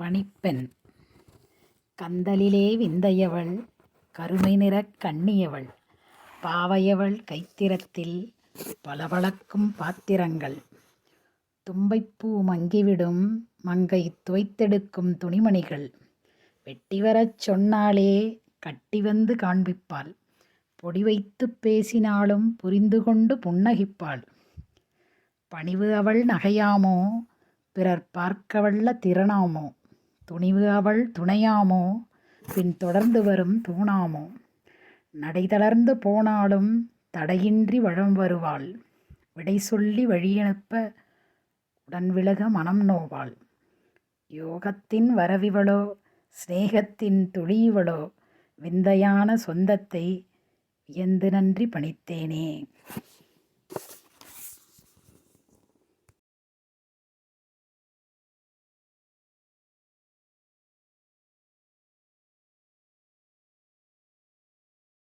பணிப்பெண். கந்தலிலே விந்தையவள் கருமை நிறக் கண்ணியவள் பாவையவள் கைத்திறத்தில் பளபளக்கும் பாத்திரங்கள். தும்பைப்பூ மங்கிவிடும் மங்கை துவைத்தெடுக்கும் துணிமணிகள். வெட்டிவரச் சொன்னாலே கட்டி வந்து காண்பிப்பாள். பொடி வைத்துப் பேசினாலும் புரிந்து கொண்டு புன்னகிப்பாள். பணிவு அவள் நகையாமோ பிறர் பார்க்கவல்ல திறனாமோ. துணிவு அவள் துணையாமோ? பின் தொடர்ந்து வரும் தூணாமோ? நடை தளர்ந்து போனாலும் தடையின்றி வழம் வருவாள். விடை சொல்லி வழியனுப்ப உடன் விலக மனம் நோவாள். யோகத்தின் வரவிவளோ? சிநேகத்தின் துளியிவளோ? விந்தையான சொந்தத்தை வியந்து நன்றி பணித்தேனே.